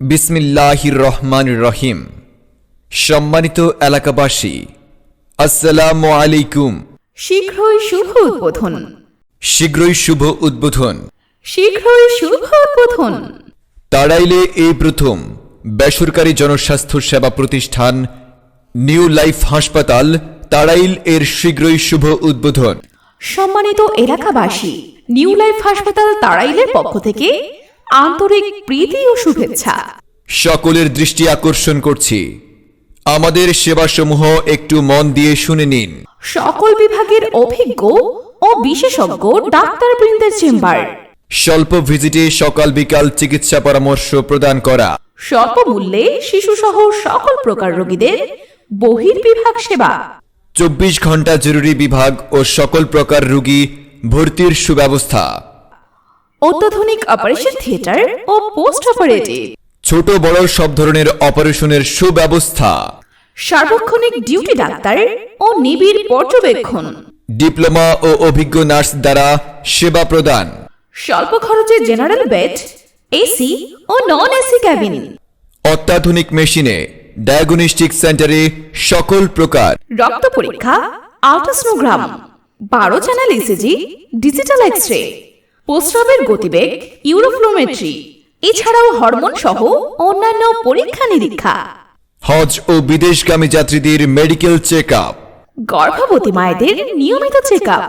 বিসমিল্লাহির রহমান রহিম সম্মানিত এলাকাবাসী আসসালামু আলাইকুম। শীঘ্রই শুভ উদ্বোধন। শীঘ্রই শুভ উদ্বোধন। শীঘ্রই শুভ উদ্বোধন। তাড়াইলে এই প্রথম বেসরকারি জনস্বাস্থ্য সেবা প্রতিষ্ঠান নিউ লাইফ হাসপাতাল তাড়াইল এর শীঘ্রই শুভ উদ্বোধন। সম্মানিত এলাকাবাসী নিউ লাইফ হাসপাতাল তাড়াইলের পক্ষ থেকে আন্তরিক প্রীতি ও শুভেচ্ছা। সকলের দৃষ্টি আকর্ষণ করছি। আমাদের সেবাসমূহ একটু মন দিয়ে শুনে নিন। সকল বিভাগের অভিজ্ঞ ও বিশেষজ্ঞ ডাক্তারবৃন্দের চেম্বার। স্বল্প ভিজিটে সকাল বিকাল চিকিৎসা পরামর্শ প্রদান করা। স্বল্প মূল্যে শিশুসহ সকল প্রকার রোগীদের বহির্বিভাগ সেবা। চব্বিশ ঘণ্টা জরুরি বিভাগ ও সকল প্রকার রোগী ভর্তির সুব্যবস্থা। অত্যাধুনিক অপারেশন থিয়েটার ও পোস্ট অপারেটিভ ছোট বড় সব ধরনের অপারেশনের সুব্যবস্থা। সার্বক্ষণিক ডিউটি ডাক্তার ও নিবিড় পর্যবেক্ষণ। ডিপ্লোমা ও অভিজ্ঞ নার্স দ্বারা সেবা প্রদান। স্বল্প খরচে জেনারেল বেড এসি ও নন এসি ক্যাবিন অত্যাধুনিক মেশিনে ডায়াগনস্টিক সেন্টারে সকল প্রকার। রক্ত পরীক্ষা আল্ট্রাসোনোগ্রাম বারো channel ECG digital X ray প্রস্রাবের গতিবেগ ইউরোফ্লোমেট্রি এছাড়াও হরমোন সহ অন্যান্য পরীক্ষা নিরীক্ষা। হজ ও বিদেশগামী যাত্রীদের মেডিকেল চেক আপ গর্ভবতী মায়েদের নিয়মিত চেক আপ